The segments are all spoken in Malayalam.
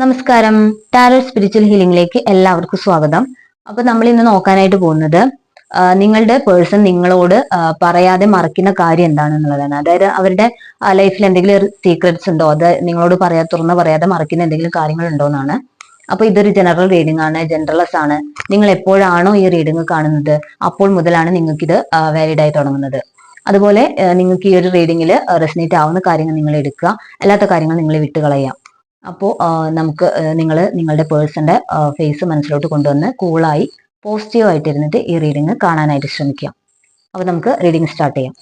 നമസ്കാരം. ടാരോ സ്പിരിച്വൽ ഹീലിംഗിലേക്ക് എല്ലാവർക്കും സ്വാഗതം. അപ്പൊ നമ്മൾ ഇന്ന് നോക്കാനായിട്ട് പോകുന്നത് നിങ്ങളുടെ പേഴ്സൺ നിങ്ങളോട് പറയാതെ മറക്കുന്ന കാര്യം എന്താണെന്നുള്ളതാണ്. അതായത് അവരുടെ ലൈഫിൽ എന്തെങ്കിലും സീക്രട്സ് ഉണ്ടോ? അത് നിങ്ങളോട് പറയാ തുറന്ന് പറയാതെ മറക്കുന്ന എന്തെങ്കിലും കാര്യങ്ങൾ ഉണ്ടോ എന്നാണ്. അപ്പൊ ഇതൊരു ജനറൽ റീഡിംഗ് ആണ് ജനറലസ് ആണ്. നിങ്ങൾ എപ്പോഴാണോ ഈ റീഡിംഗ് കാണുന്നത്? അപ്പോൾ മുതലാണ് നിങ്ങൾക്ക് ഇത് വാലിഡ് ആയി തുടങ്ങുന്നത്. അതുപോലെ നിങ്ങൾക്ക് ഈ ഒരു റീഡിംഗിൽ റെസിനേറ്റ് ആവുന്ന കാര്യങ്ങൾ നിങ്ങൾ എടുക്കുക. അല്ലാത്ത കാര്യങ്ങൾ നിങ്ങൾ വിട്ടുകളയാം അപ്പോൾ നമുക്ക് നിങ്ങൾ നിങ്ങളുടെ പേഴ്സന്റെ ഫേസ് മനസ്സിലോട്ട് കൊണ്ടുവന്ന് കൂളായി പോസിറ്റീവ് ആയിട്ട് ഇരുന്നിട്ട് ഈ റീഡിങ് കാണാനായിട്ട് ശ്രമിക്കാം. അപ്പോൾ നമുക്ക് റീഡിങ് സ്റ്റാർട്ട് ചെയ്യാം.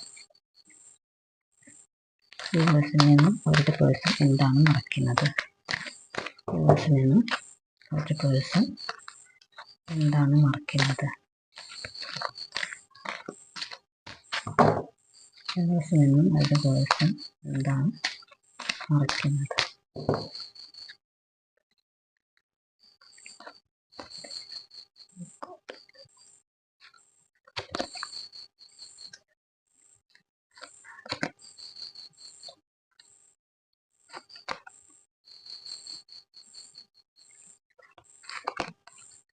നിന്നും അവരുടെ പേഴ്സൺ എന്താണ് മറക്കുന്നത് വ്യൂവേഴ്സിൽ നിന്നും അവരുടെ പേഴ്സൺ എന്താണ് മറക്കുന്നത് വ്യൂവേഴ്സിൽ നിന്നും അവരുടെ പേഴ്സൺ എന്താണ് മറക്കുന്നത്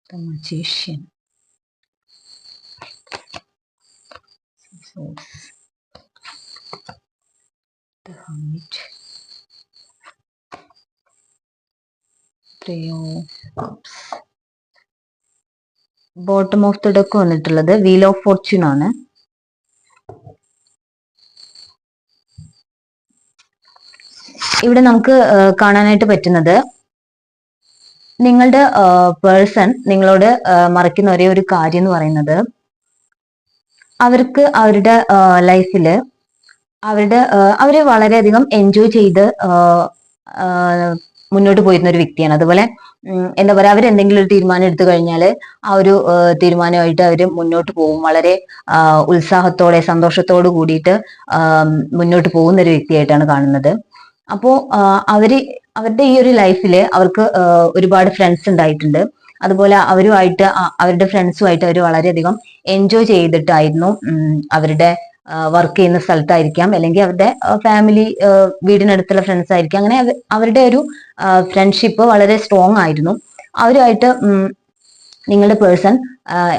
the magician. Scissors. The hermit. Of cups. Bottom of the deck വന്നിട്ടുള്ളത് വീൽ ഓഫ് ഫോർച്യൂൺ ആണ് ഇവിടെ നമുക്ക് കാണാനായിട്ട് പറ്റുന്നത് നിങ്ങളുടെ പേഴ്സൺ നിങ്ങളോട് മറിക്കുന്ന ഒരേ ഒരു കാര്യം എന്ന് പറയുന്നത് അവർക്ക് അവരുടെ ലൈഫിൽ അവരുടെ അവരെ വളരെയധികം എൻജോയ് ചെയ്ത് മുന്നോട്ട് പോയിരുന്ന ഒരു വ്യക്തിയാണ്. അതുപോലെ എന്താ പറയാ അവർ എന്തെങ്കിലും ഒരു തീരുമാനം എടുത്തു കഴിഞ്ഞാൽ ആ ഒരു തീരുമാനമായിട്ട് അവർ മുന്നോട്ട് പോകും. വളരെ ഉത്സാഹത്തോടെ സന്തോഷത്തോട് കൂടിയിട്ട് മുന്നോട്ട് പോകുന്ന ഒരു വ്യക്തിയായിട്ടാണ് കാണുന്നത്. അപ്പോ അവർ അവരുടെ ഈ ഒരു ലൈഫിൽ അവർക്ക് ഒരുപാട് ഫ്രണ്ട്സ് ഉണ്ടായിട്ടുണ്ട്. അതുപോലെ അവരുമായിട്ട് അവരുടെ ഫ്രണ്ട്സുമായിട്ട് അവർ വളരെയധികം എൻജോയ് ചെയ്തിട്ടായിരുന്നു അവരുടെ വർക്ക് ചെയ്യുന്ന സ്ഥലത്തായിരിക്കാം. അല്ലെങ്കിൽ അവരുടെ ഫാമിലി വീടിനടുത്തുള്ള ഫ്രണ്ട്സ് ആയിരിക്കാം. അങ്ങനെ അവരുടെ ഒരു ഫ്രണ്ട്ഷിപ്പ് വളരെ സ്ട്രോങ് ആയിരുന്നു. അവരുമായിട്ട് നിങ്ങളുടെ പേഴ്സൺ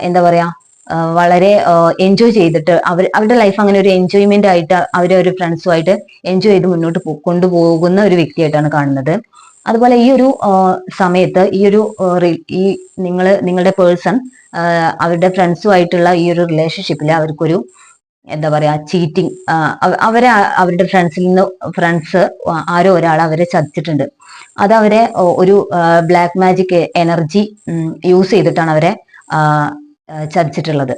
എന്താ പറയാ വളരെ എൻജോയ് ചെയ്തിട്ട് അവർ അവരുടെ ലൈഫ് അങ്ങനെ ഒരു എൻജോയ്മെന്റ് ആയിട്ട് അവരെ ഒരു ഫ്രണ്ട്സുമായിട്ട് എൻജോയ് ചെയ്ത് മുന്നോട്ട് കൊണ്ടുപോകുന്ന ഒരു വ്യക്തിയായിട്ടാണ് കാണുന്നത്. അതുപോലെ ഈ ഒരു സമയത്ത് ഈ ഒരു ഈ നിങ്ങൾ നിങ്ങളുടെ പേഴ്സൺ അവരുടെ ഫ്രണ്ട്സുമായിട്ടുള്ള ഈ ഒരു റിലേഷൻഷിപ്പിൽ അവർക്കൊരു എന്താ പറയാ ചീറ്റിംഗ് അവരെ അവരുടെ ഫ്രണ്ട്സിൽ നിന്ന് ഫ്രണ്ട്സ് ആരോ ഒരാൾ അവരെ ചതിച്ചിട്ടുണ്ട്. അത് അവരെ ഒരു ബ്ലാക്ക് മാജിക് എനർജി യൂസ് ചെയ്തിട്ടാണ് അവരെ ചതിച്ചിട്ടുള്ളത്.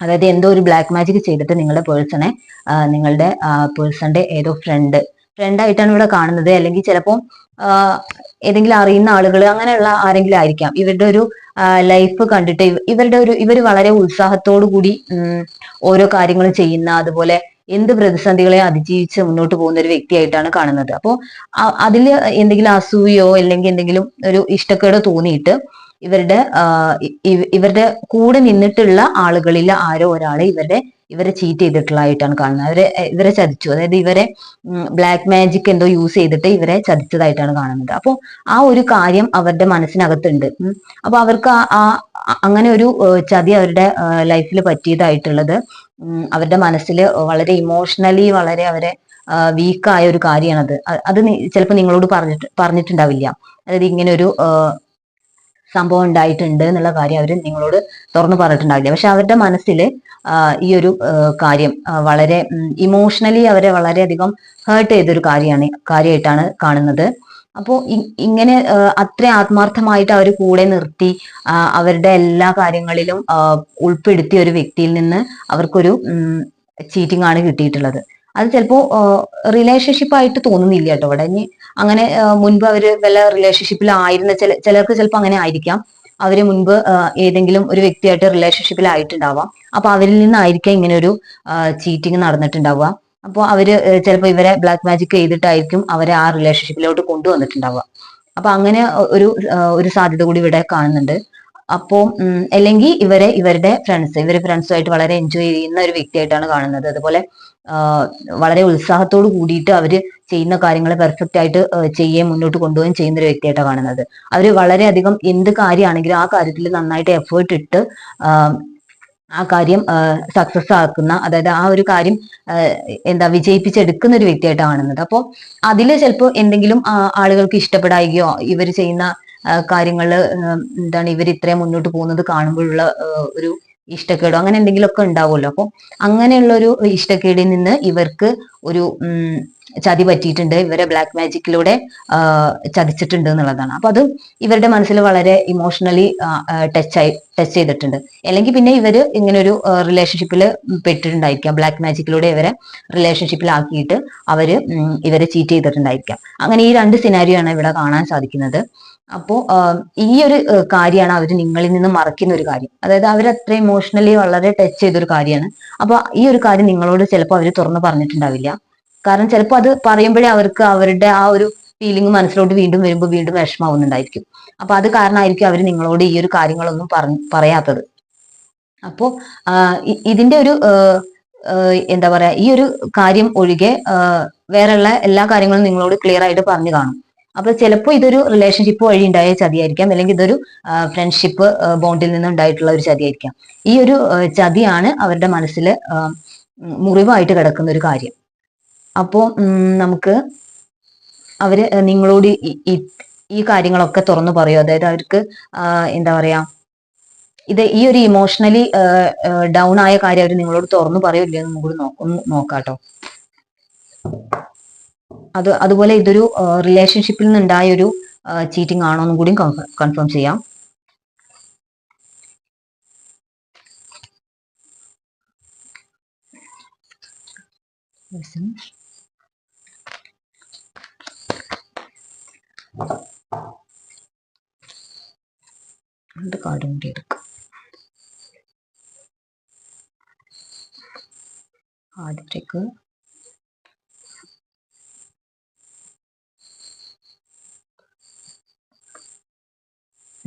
അതായത് എന്തോ ഒരു ബ്ലാക്ക് മാജിക് ചെയ്തിട്ട് നിങ്ങളുടെ പേഴ്സണെ നിങ്ങളുടെ പേഴ്സണിന്റെ ഏതോ ഫ്രണ്ട് ഫ്രണ്ടായിട്ടാണ് ഇവിടെ കാണുന്നത്. അല്ലെങ്കിൽ ചിലപ്പോൾ ഏതെങ്കിലും അറിയുന്ന ആളുകൾ അങ്ങനെയുള്ള ആരെങ്കിലും ആയിരിക്കാം. ഇവരുടെ ഒരു ലൈഫ് കണ്ടിട്ട് ഇവരുടെ ഒരു ഇവർ വളരെ ഉത്സാഹത്തോടു കൂടി ഓരോ കാര്യങ്ങളും ചെയ്യുന്ന അതുപോലെ എന്ത് പ്രതിസന്ധികളെ അതിജീവിച്ച് മുന്നോട്ട് പോകുന്ന ഒരു വ്യക്തിയായിട്ടാണ് കാണുന്നത്. അപ്പോൾ അതിൽ എന്തെങ്കിലും അസൂയോ അല്ലെങ്കിൽ എന്തെങ്കിലും ഒരു ഇഷ്ടക്കേടോ തോന്നിയിട്ട് ഇവരുടെ ഇവരുടെ കൂടെ നിന്നിട്ടുള്ള ആളുകളിൽ ആരോ ഒരാളെ ഇവരുടെ ഇവരെ ചീറ്റ് ചെയ്തിട്ടുള്ളതായിട്ടാണ് കാണുന്നത്. അവരെ ഇവരെ ചതിച്ചു. അതായത് ഇവരെ ബ്ലാക്ക് മാജിക് എന്തോ യൂസ് ചെയ്തിട്ട് ഇവരെ ചതിച്ചതായിട്ടാണ് കാണുന്നത്. അപ്പോൾ ആ ഒരു കാര്യം അവരുടെ മനസ്സിനകത്തുണ്ട്. അപ്പൊ അവർക്ക് ആ അങ്ങനെ ഒരു ചതി അവരുടെ ലൈഫിൽ പറ്റിയതായിട്ടുള്ളത് അവരുടെ മനസ്സിൽ വളരെ ഇമോഷണലി വളരെ അവരെ വീക്കായ ഒരു കാര്യമാണത് അത് ചിലപ്പോൾ നിങ്ങളോട് പറഞ്ഞിട്ട് പറഞ്ഞിട്ടുണ്ടാവില്ല. അതായത് ഇങ്ങനെ ഒരു സംഭവം ഉണ്ടായിട്ടുണ്ട് എന്നുള്ള കാര്യം അവർ നിങ്ങളോട് തുറന്നു പറഞ്ഞിട്ടുണ്ടാവില്ല. പക്ഷെ അവരുടെ മനസ്സിൽ ഈ ഒരു കാര്യം വളരെ ഇമോഷണലി അവരെ വളരെയധികം ഹേർട്ട് ചെയ്തൊരു കാര്യമാണ് കാര്യമായിട്ടാണ് കാണുന്നത്. അപ്പോൾ ഇങ്ങനെ അത്ര ആത്മാർത്ഥമായിട്ട് അവർ കൂടെ നിർത്തി അവരുടെ എല്ലാ കാര്യങ്ങളിലും ഉൾപ്പെടുത്തിയ ഒരു വ്യക്തിയിൽ നിന്ന് അവർക്കൊരു ചീറ്റിംഗ് ആണ് കിട്ടിയിട്ടുള്ളത്. അത് ചിലപ്പോൾ റിലേഷൻഷിപ്പ് ആയിട്ട് തോന്നുന്നില്ല കേട്ടോ. ഇവിടെ ഇനി അങ്ങനെ മുൻപ് അവർ വല്ല റിലേഷൻഷിപ്പിൽ ആയിരുന്ന ചില ചിലർക്ക് ചിലപ്പോൾ അങ്ങനെ ആയിരിക്കാം. അവർ മുൻപ് ഏതെങ്കിലും ഒരു വ്യക്തിയായിട്ട് റിലേഷൻഷിപ്പിൽ ആയിട്ടുണ്ടാവാം അപ്പൊ അവരിൽ നിന്നായിരിക്കാം ഇങ്ങനെ ഒരു ചീറ്റിംഗ് നടന്നിട്ടുണ്ടാവുക. അപ്പോൾ അവർ ചിലപ്പോൾ ഇവരെ ബ്ലാക്ക് മാജിക് ചെയ്തിട്ടായിരിക്കും അവരെ ആ റിലേഷൻഷിപ്പിലോട്ട് കൊണ്ടുവന്നിട്ടുണ്ടാവുക. അപ്പൊ അങ്ങനെ ഒരു ഒരു സാധ്യത കൂടി ഇവിടെ കാണുന്നുണ്ട്. അപ്പോൾ അല്ലെങ്കിൽ ഇവരെ ഇവരുടെ ഫ്രണ്ട്സ് ഇവരെ ഫ്രണ്ട്സുമായിട്ട് വളരെ എൻജോയ് ചെയ്യുന്ന ഒരു വ്യക്തിയായിട്ടാണ് കാണുന്നത്. അതുപോലെ വളരെ ഉത്സാഹത്തോട് കൂടിയിട്ട് അവർ ചെയ്യുന്ന കാര്യങ്ങൾ പെർഫെക്റ്റ് ആയിട്ട് ചെയ്യുകയും മുന്നോട്ട് കൊണ്ടുപോവുകയും ചെയ്യുന്ന ഒരു വ്യക്തിയായിട്ടാണ് കാണുന്നത്. അവർ വളരെയധികം എന്ത് കാര്യമാണെങ്കിലും ആ കാര്യത്തിൽ നന്നായിട്ട് എഫേർട്ട് ഇട്ട് ആ കാര്യം സക്സസ് ആക്കുന്ന അതായത് ആ ഒരു കാര്യം എന്താ വിജയിപ്പിച്ചെടുക്കുന്ന ഒരു വ്യക്തിയായിട്ടാണ് കാണുന്നത്. അപ്പോൾ അതിൽ ചിലപ്പോൾ എന്തെങ്കിലും ആളുകൾക്ക് ഇഷ്ടപ്പെടായികയോ ഇവർ ചെയ്യുന്ന കാര്യങ്ങൾ എന്താണ് ഇവർ ഇത്രയും മുന്നോട്ട് പോകുന്നത് കാണുമ്പോഴുള്ള ഒരു ഇഷ്ടക്കേടോ? അങ്ങനെ എന്തെങ്കിലുമൊക്കെ ഉണ്ടാവുമല്ലോ. അപ്പോൾ അങ്ങനെയുള്ള ഒരു ഇഷ്ടക്കേടിൽ നിന്ന് ഇവർക്ക് ഒരു ചതി പറ്റിയിട്ടുണ്ട്. ഇവരെ ബ്ലാക്ക് മാജിക്കിലൂടെ ചതിച്ചിട്ടുണ്ട് എന്നുള്ളതാണ്. അപ്പൊ അത് ഇവരുടെ മനസ്സിൽ വളരെ ഇമോഷണലി ടച്ച് ആയി ടച്ച് ചെയ്തിട്ടുണ്ട്. അല്ലെങ്കിൽ പിന്നെ ഇവർ ഇങ്ങനെ ഒരു റിലേഷൻഷിപ്പിൽ പെട്ടിട്ടുണ്ടായിരിക്കാം. ബ്ലാക്ക് മാജിക്കിലൂടെ ഇവരെ റിലേഷൻഷിപ്പിലാക്കിയിട്ട് അവർ ഇവരെ ചീറ്റ് ചെയ്തിട്ടുണ്ടായിരിക്കാം. അങ്ങനെ ഈ രണ്ട് സിനാരിയോ ആണ് ഇവിടെ കാണാൻ സാധിക്കുന്നത്. അപ്പോ ഈ ഒരു കാര്യമാണ് അവർ നിങ്ങളിൽ നിന്ന് മറക്കുന്ന ഒരു കാര്യം. അതായത് അവർ അത്ര ഇമോഷണലി വളരെ ടച്ച് ചെയ്തൊരു കാര്യമാണ്. അപ്പൊ ഈ ഒരു കാര്യം നിങ്ങളോട് ചിലപ്പോൾ അവർ തുറന്നു പറഞ്ഞിട്ടുണ്ടാവില്ല. കാരണം ചിലപ്പോൾ അത് പറയുമ്പോഴേ അവർക്ക് അവരുടെ ആ ഒരു ഫീലിംഗ് മനസ്സിലോട്ട് വീണ്ടും വരുമ്പോൾ വീണ്ടും വിഷമാവുന്നുണ്ടായിരിക്കും അപ്പൊ അത് കാരണമായിരിക്കും അവർ നിങ്ങളോട് ഈ ഒരു കാര്യങ്ങളൊന്നും പറഞ്ഞ പറയാത്തത്. അപ്പോ ഇതിന്റെ ഒരു എന്താ പറയാ ഈ ഒരു കാര്യം ഒഴികെ വേറെയുള്ള എല്ലാ കാര്യങ്ങളും നിങ്ങളോട് ക്ലിയർ ആയിട്ട് പറഞ്ഞു കാണും. അപ്പൊ ചിലപ്പോൾ ഇതൊരു റിലേഷൻഷിപ്പ് വഴി ഉണ്ടായ ചതിയായിരിക്കാം. അല്ലെങ്കിൽ ഇതൊരു ഫ്രണ്ട്ഷിപ്പ് ബോണ്ടിൽ നിന്ന് ഉണ്ടായിട്ടുള്ള ഒരു ചതിയായിരിക്കാം. ഈ ഒരു ചതിയാണ് അവരുടെ മനസ്സിൽ മുറിവായിട്ട് കിടക്കുന്ന ഒരു കാര്യം. അപ്പോൾ നമുക്ക് അവർ നിങ്ങളോട് ഈ കാര്യങ്ങളൊക്കെ തുറന്നു പറയും. അതായത് അവർക്ക് എന്താ പറയാ ഇത് ഈ ഒരു ഇമോഷണലി ഡൗൺ ആയ കാര്യം അവർ നിങ്ങളോട് തുറന്നു പറയില്ല എന്ന് നമുക്ക് ഒന്ന് നോക്കാട്ടോ. അത് അതുപോലെ ഇതൊരു റിലേഷൻഷിപ്പിൽ നിന്നുണ്ടായ ഒരു ചീറ്റിംഗ് ആണോ എന്നും കൂടി കൺഫേം ചെയ്യാം. ரெண்டு கார்டு இங்கே இருக்கு. Heart cheque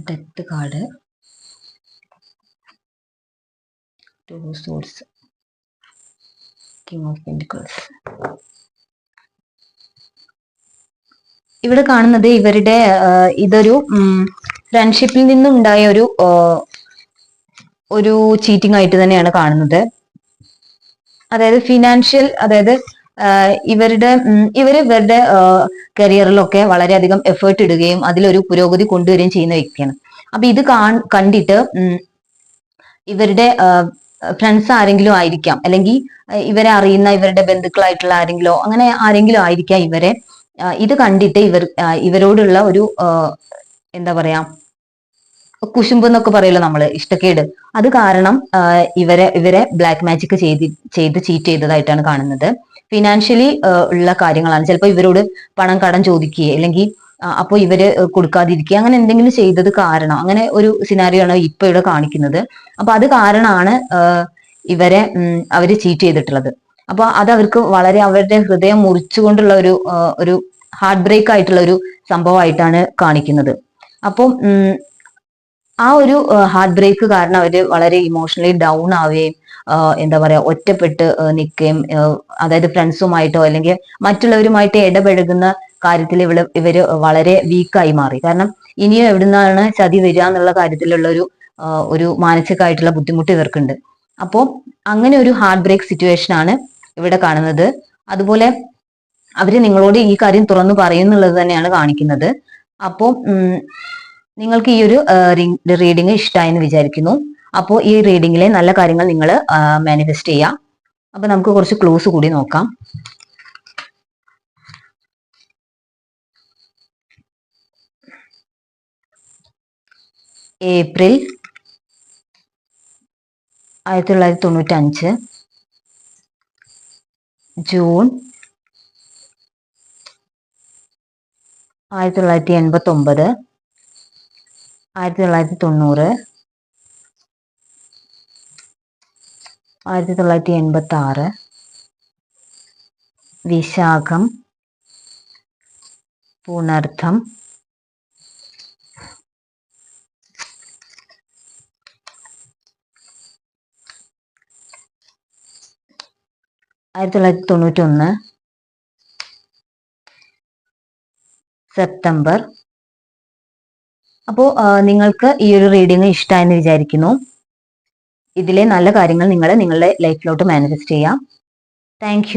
death card two swords king of pentacles ഇവിടെ കാണുന്നത് ഇവരുടെ ഇതൊരു ഫ്രണ്ട്ഷിപ്പിൽ നിന്നുണ്ടായ ഒരു ഒരു ചീറ്റിംഗ് ആയിട്ട് തന്നെയാണ് കാണുന്നത്. അതായത് ഫിനാൻഷ്യൽ അതായത് ഇവരുടെ ഇവർ ഇവരുടെ കരിയറിലൊക്കെ വളരെയധികം എഫേർട്ട് ഇടുകയും അതിലൊരു പുരോഗതി കൊണ്ടുവരികയും ചെയ്യുന്ന വ്യക്തിയാണ്. അപ്പൊ ഇത് കണ്ടിട്ട് ഇവരുടെ ഫ്രണ്ട്സ് ആരെങ്കിലും ആയിരിക്കാം. അല്ലെങ്കിൽ ഇവരെ അറിയുന്ന ഇവരുടെ ബന്ധുക്കളായിട്ടുള്ള ആരെങ്കിലോ അങ്ങനെ ആരെങ്കിലും ആയിരിക്കാം ഇവരെ. ഇത് കണ്ടിട്ട് ഇവർ ഇവരോടുള്ള ഒരു എന്താ പറയാ കുശുമ്പ് എന്നൊക്കെ പറയല്ലോ നമ്മൾ ഇഷ്ടക്കേട്. അത് കാരണം ഇവരെ ഇവരെ ബ്ലാക്ക് മാജിക് ചെയ്ത് ചെയ്ത് ചീറ്റ് ചെയ്തതായിട്ടാണ് കാണുന്നത്. ഫിനാൻഷ്യലി ഉള്ള കാര്യങ്ങളാണ്. ചിലപ്പോൾ ഇവരോട് പണം കടം ചോദിക്കുക അല്ലെങ്കിൽ അപ്പോൾ ഇവർ കൊടുക്കാതിരിക്കുക അങ്ങനെ എന്തെങ്കിലും ചെയ്തത് കാരണം അങ്ങനെ ഒരു സിനാരിയോ ആണ് ഇപ്പൊ ഇവിടെ കാണിക്കുന്നത്. അപ്പൊ അത് കാരണമാണ് ഇവരെ അവർ ചീറ്റ് ചെയ്തിട്ടുള്ളത്. അപ്പൊ അത് അവർക്ക് വളരെ അവരുടെ ഹൃദയം മുറിച്ചുകൊണ്ടുള്ള ഒരു ഒരു ഹാർട്ട് ബ്രേക്ക് ആയിട്ടുള്ള ഒരു സംഭവമായിട്ടാണ് കാണിക്കുന്നത്. അപ്പം ആ ഒരു ഹാർട്ട് ബ്രേക്ക് കാരണം അവർ വളരെ ഇമോഷണലി ഡൗൺ ആവുകയും എന്താ പറയാ ഒറ്റപ്പെട്ട് നിൽക്കുകയും അതായത് ഫ്രണ്ട്സുമായിട്ടോ അല്ലെങ്കിൽ മറ്റുള്ളവരുമായിട്ട് ഇടപഴകുന്ന കാര്യത്തിൽ ഇവൾ ഇവർ വളരെ വീക്കായി മാറി. കാരണം ഇനിയും എവിടുന്നാണ് ചതി വരിക എന്നുള്ള കാര്യത്തിലുള്ള ഒരു ഒരു മാനസികമായിട്ടുള്ള ബുദ്ധിമുട്ട് ഇവർക്കുണ്ട്. അപ്പോൾ അങ്ങനെ ഒരു ഹാർട്ട് ബ്രേക്ക് സിറ്റുവേഷൻ ആണ് ഇവിടെ കാണുന്നത്. അതുപോലെ അവർ നിങ്ങളോട് ഈ കാര്യം തുറന്നു പറയുന്നുള്ളത് തന്നെയാണ് കാണിക്കുന്നത്. അപ്പോൾ നിങ്ങൾക്ക് ഈ ഒരു റീഡിംഗ് ഇഷ്ടമായെന്ന് വിചാരിക്കുന്നു. അപ്പോൾ ഈ റീഡിങ്ങിലെ നല്ല കാര്യങ്ങൾ നിങ്ങൾ മാനിഫെസ്റ്റ് ചെയ്യാം. അപ്പൊ നമുക്ക് കുറച്ച് ക്ലോസ് കൂടി നോക്കാം. ഏപ്രിൽ ആയിരത്തി തൊള്ളായിരത്തി തൊണ്ണൂറ്റി അഞ്ച് ജൂൺ ആയിരത്തി തൊള്ളായിരത്തി എൺപത്തി ഒമ്പത് ആയിരത്തി തൊള്ളായിരത്തി തൊണ്ണൂറ് ആയിരത്തി തൊള്ളായിരത്തി എൺപത്തി ആറ് വിശാഖം പുണർത്ഥം ആയിരത്തി തൊള്ളായിരത്തി തൊണ്ണൂറ്റി ഒന്ന് സെപ്റ്റംബർ അപ്പോൾ നിങ്ങൾക്ക് ഈ ഒരു റീഡിങ് ഇഷ്ടമായെന്ന് വിചാരിക്കുന്നു. ഇതിലെ നല്ല കാര്യങ്ങൾ നിങ്ങൾ നിങ്ങളുടെ ലൈഫിലോട്ട് മാനിഫെസ്റ്റ് ചെയ്യാം. താങ്ക്